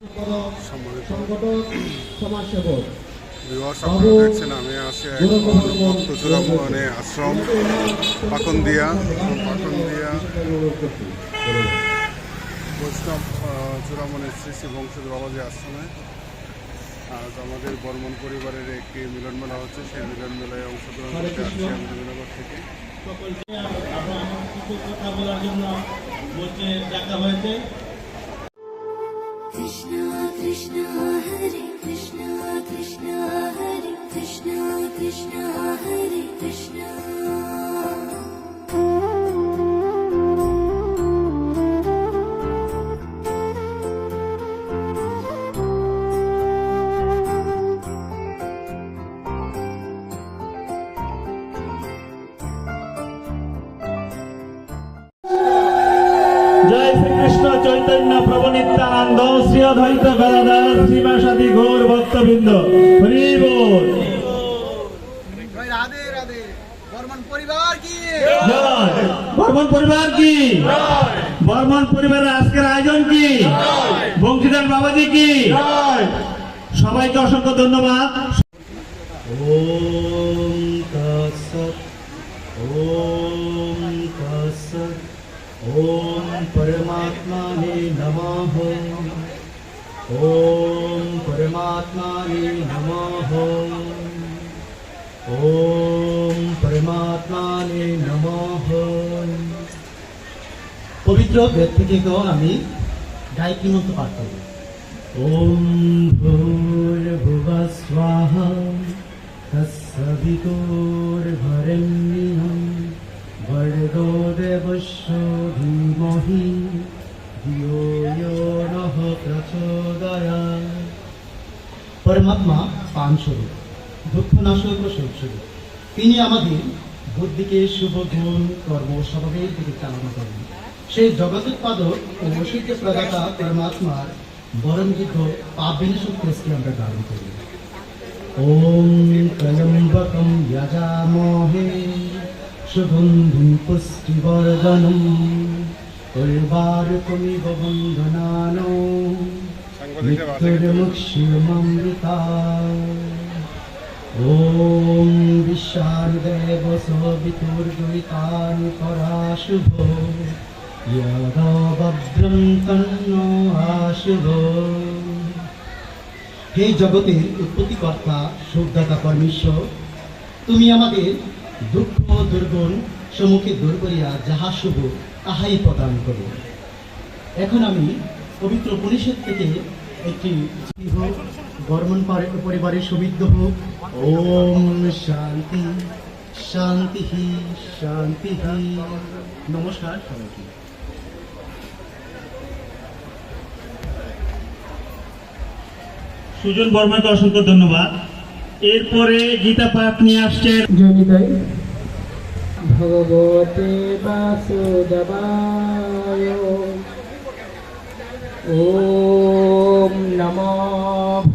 আপনারা দেখছেন আমি ভক্ত চূড়ামণি আশ্রম পাকন্দিয়া পাকন্দিয়া। বৈষ্ণব শ্রী শ্রী বাবাজি আশ্রমে। আজ আমাদের বর্মন পরিবারের একটি মিলন মেলা হচ্ছে সেই মিলন মেলায় অংশগ্রহণ করতে আসছি আমি থেকে। কথা বলার জন্য ডাকা হয়েছে। Krishna Krishna Hare Krishna Krishna Hare Krishna Krishna Hare Krishna জয় শ্রীকৃষ্ণ চৈতন্য প্রভু নিত্যানন্দ শ্রী অদ্বৈত গদাধর শ্রীবাসাদি গৌর ভক্তবৃন্দ। হরি বল। রাধে রাধে। বর্মন পরিবার কি? জয়। বর্মন পরিবার কি? বর্মন পরিবারের আজকের আয়োজন কি? বংশীধর বাবাজি কি? সবাইকে অসংখ্য ধন্যবাদ। परमात्माने नमः ॐ परमात्माने नमः ॐ परमात्माने नमः পবিত্র বেদ থেকে তো আমি গায়ত্রী মন্ত্র পাঠ করব ॐ भूर्भुवः स्वाहा तत्सवितुर्भरण्यं ভর্গো দেবস্য ধীমহি ধিও ইয়ো নহ প্রচোদয়া। দুঃখনাশক ও তিনি আমাদের বুদ্ধিকে শুভ গুণ, কর্ম স্বভাবের দিকে চালনা করেন। সেই জগদুৎপাদক ও অসিদ্ধ প্রদাতা পরমাত্মার বরণযোগ্য পাপ বিনাশক প্রেসকে আমরা ধারণ করি। ওম ত্রয়ম্বকম যজামহে। সুগন্ধিম পুষ্টিবর্ধনম উর্বারুকমিব বন্ধনানো সাংবাদিকরা বাসে মৃত্যুর্মুক্ষিমমৃতা ॐ विशालदेव सवितुर्गुरितानि पराशुभ यदा ভদ্রম তন্ন আশুভ হে জগতের উৎপত্তিকর্তা সুখদাতা পরমেশ্বর তুমি আমাদের দুঃখ দুর্গুণ সম্মুখে দূর করিয়া যাহা শুভ, তাহাই প্রদান করো এখন আমি পবিত্র উপনিষদ থেকে একটি বর্মন পারে- পরিবারের সবিদ্ধ হোক। ওম শান্তি শান্তি শান্তি নমস্কার সবাইকে। সুজন বর্মাকে অসংখ্য ধন্যবাদ। এরপরে গীতা পাঠ নিয়ে আসছেন জনিতাই ভগবতে বাসুদেবায়। ওম নমো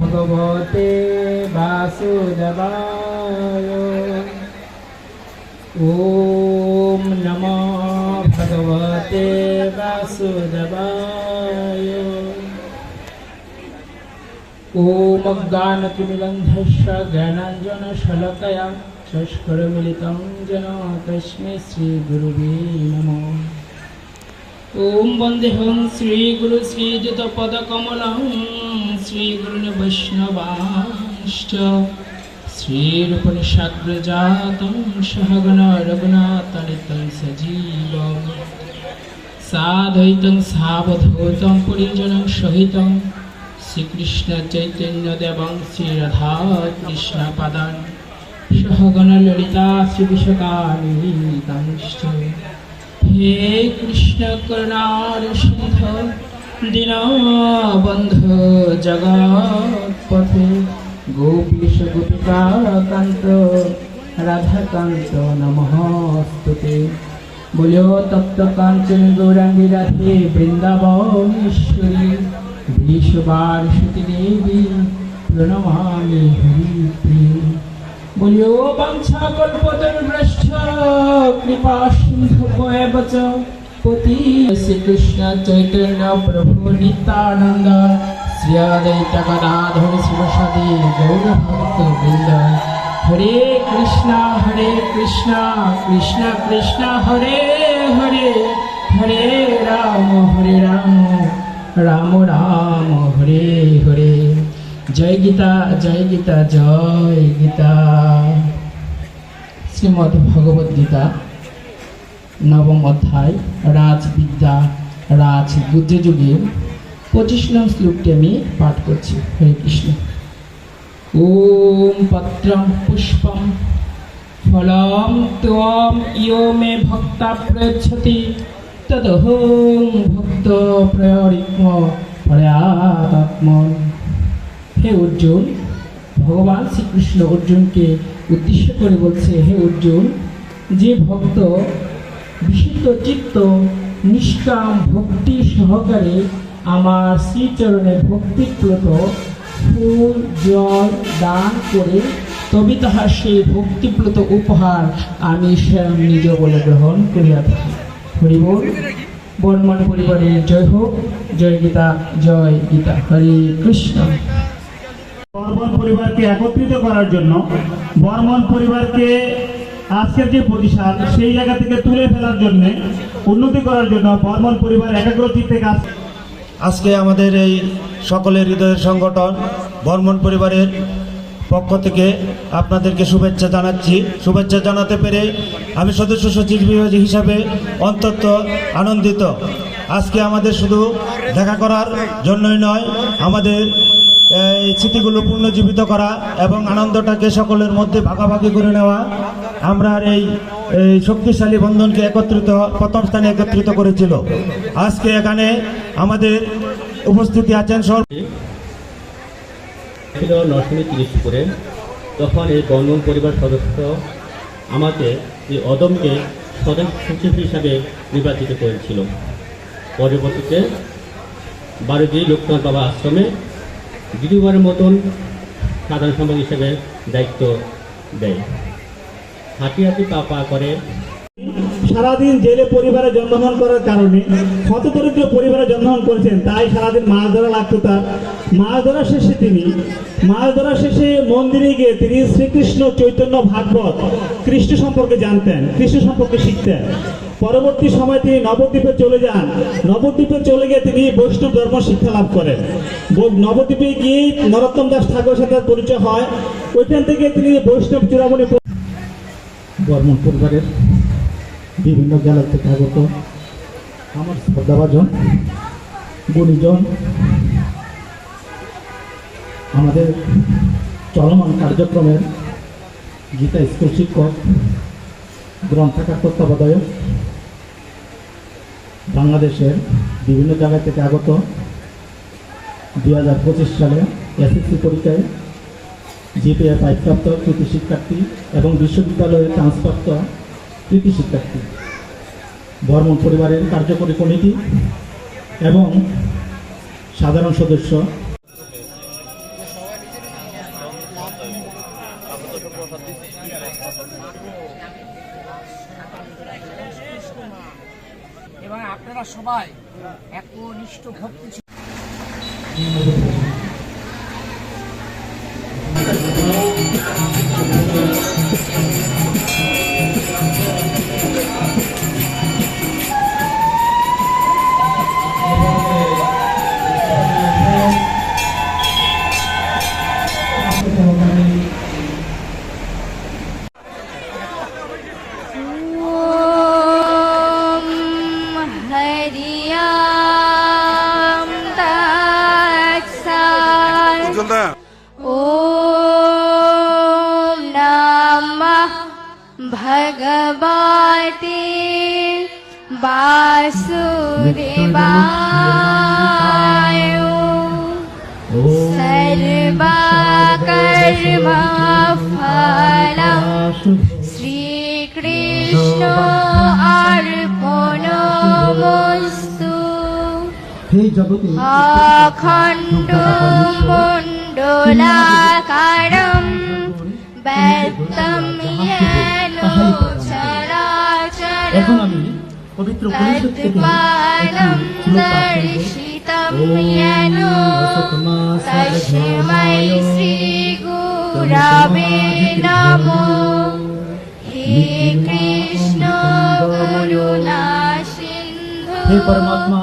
ভগবতে বাসুদেবায়। ওম নমো ভগবতে বাসুদেবায়। ॐ ज्ञानतिमिलन्धस्य ज्ञानाञ्जनशलकया चष्करमिलितं जन तस्मै श्रीगुरुवे नमः ॐ वन्देऽहं श्रीगुरु श्रीयुतपदकमलं श्रीगुरुन् वैष्णवांश्च श्रीरूपनिषाग्रजातं सहगण रघुनाथनितं सजीवम् साधयितं सावधूतं परिजनं सहितं শ্রীকৃষ্ণ চৈতন্য দেবং শ্রী রাধা কৃষ্ণ পাদান সহগণ ললিতা শ্রী বিশ্বকামিতাংশ্চ হে কৃষ্ণ করুণার সিন্ধ দীনবন্ধ জগৎপথে, গোপীশ গোপিকা কান্ত, রাধাকান্ত নমস্তুতে বলো তপ্ত কাঞ্চন গৌরাঙ্গী রাধে বৃন্দাবনেশ্বরী। বিশ্ববার সতী দেবী প্রণমামি হরিপ্রিয়। বলিও, বাঞ্ছা কল্পতরুভ্রষ্ট কৃপা সিন্ধু বচ পতি শ্রীকৃষ্ণ চৈতন্য প্রভু নিত্যানন্দ শ্রীয়দৈত গদাধর শিবসাদী গৌর ভক্ত বৃন্দ। হরে কৃষ্ণ হরে কৃষ্ণ কৃষ্ণ কৃষ্ণ, হরে হরে হরে রাম হরে রাম। রাম রাম, হরে হরে। জয় গীতা জয় গীতা জয় গীতা। শ্রীমদ্ ভগবদ গীতা, নবম অধ্যায়, রাজবিদ্যা রাজ গুজ্জযুগের পঁচিশ নং শ্লোকটি আমি পাঠ করছি। হরে কৃষ্ণ। ওম পত্রম পুষ্পম, ফলম ত্বম ইয় মে ভক্তা প্রয়চ্ছতি। ভক্ত হে অর্জুন, ভগবান শ্রীকৃষ্ণ অর্জুনকে উদ্দেশ্য করে বলছে, হে অর্জুন, যে ভক্ত বিশুদ্ধ চিত্ত, নিষ্কাম ভক্তি সহকারে আমার শ্রীচরণে ভক্তিপ্লত ফুল, জল দান করে, তবে তাহার সেই ভক্তিপ্লত উপহার আমি স্বয়ং নিজ বলে গ্রহণ করিয়া থাকি। হরিবল বর্মন পরিবারের জয় হোক। জয় গীতা জয় গীতা। হরে কৃষ্ণ। বর্মন পরিবারকে একত্রিত করার জন্য বর্মন পরিবারকে আজকের যে প্রতিষ্ঠান সেই জায়গা থেকে তুলে ফেলার জন্য উন্নতি করার জন্য বর্মন পরিবার একাগ্র চিত্তে কাজ আজকে আমাদের এই সকলের হৃদয়ের সংগঠন বর্মন পরিবারের পক্ষ থেকে আপনাদেরকে শুভেচ্ছা জানাচ্ছি। শুভেচ্ছা জানাতে পেরে আমি সদস্য সচিব হিসাবে অন্তত আনন্দিত। আজকে আমাদের শুধু দেখা করার জন্যই নয়, আমাদের এই স্মৃতিগুলো পুনর্জীবিত করা এবং আনন্দটাকে সকলের মধ্যে ভাগাভাগি করে নেওয়া, আমরা এই এই শক্তিশালী বন্ধনকে একত্রিত, প্রথম স্থানে একত্রিত করেছিল। আজকে এখানে আমাদের উপস্থিতি আছেন সর ছিল নরসিংহ তিরিশ করে তখন এই বর্মন পরিবার সদস্য আমাকে এই অদমকে সদস্য সচিব হিসাবে নির্বাচিত করেছিল। পরবর্তীতে বারোজি লোকনাথ বাবা আশ্রমে দ্বিতীয়বারের মতন সাধারণ সম্পাদক হিসেবে দায়িত্ব দেয়। হাঁটি হাঁটি পা পা করে সারাদিন জেলে পরিবারে জন্মগ্রহণ করার কারণে হতদরিদ্র পরিবারে জন্মগ্রহণ করেছেন, তাই সারাদিন মাছ ধরা লাগতো তার। মাছ ধরা শেষে তিনি, মাছ ধরা শেষে মন্দিরে গিয়ে তিনি শ্রীকৃষ্ণ চৈতন্য ভাগবত, কৃষ্ণ সম্পর্কে জানতেন, কৃষ্ণ সম্পর্কে শিখতেন। পরবর্তী সময় তিনি নবদ্বীপে চলে যান। নবদ্বীপে চলে গিয়ে তিনি বৈষ্ণব ধর্ম শিক্ষা লাভ করেন। নবদ্বীপে গিয়ে নরোত্তম দাস ঠাকুরের সাথে পরিচয় হয়। ওইখান থেকে তিনি বৈষ্ণব চূড়ামণি বর্মন পরিবারের বিভিন্ন জেলা থেকে আগত আমার শ্রদ্ধাভাজন, গুণীজন, আমাদের চলমান কার্যক্রমের গীতা স্কুল শিক্ষক, গ্রন্থাকার তত্ত্বাবধায়ক, বাংলাদেশের বিভিন্ন জায়গা থেকে আগত দুই হাজার পঁচিশ সালে এসএসসি পরীক্ষায় জিপিএ পাইপ্রাপ্ত কৃতি শিক্ষার্থী এবং বিশ্ববিদ্যালয়ে ট্রান্সপ্রাপ্ত কৃতি শিক্ষার্থী বর্মন পরিবারের কার্যকরী কমিটি এবং সাধারণ সদস্য। এবং আপনারা সবাই একনিষ্ঠ ভক্তি ചൊല്ല ഓ നമ ഭഗവാതി वासुदेवाय सर्वाकर्मफलं श्रीकृष्ण अर्पणमस्तु अखण्डो രുളാകാരം এখন আমি পবিত্র পরিষদ থেকে দর্শিতম ইয়ানো তস্মাই শ্রী গুরাবে নমো হে কৃষ্ণ গুরু সিন্ধু হে পরমাত্মা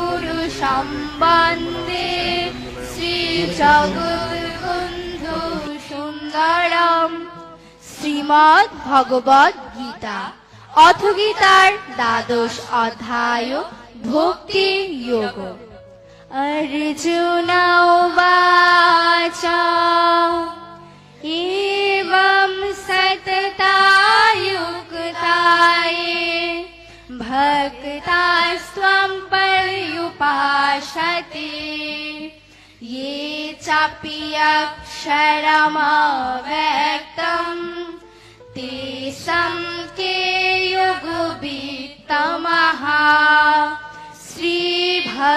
পুরুষম বন্দে শ্রীজগৎবন্ধু সুন্দরম শ্রীমদ্ ভগবদ গীতা অথ গীতার দ্বাদশ অধ্যায় ভক্তি যোগ अर्जुन उवाच एवं सततायुक्ताये भक्तास्त्वं पर्युपाशति ये चापि अक्षरमव्यक्तम् ते संकेयुगु वित्तमः श्रीभगवानु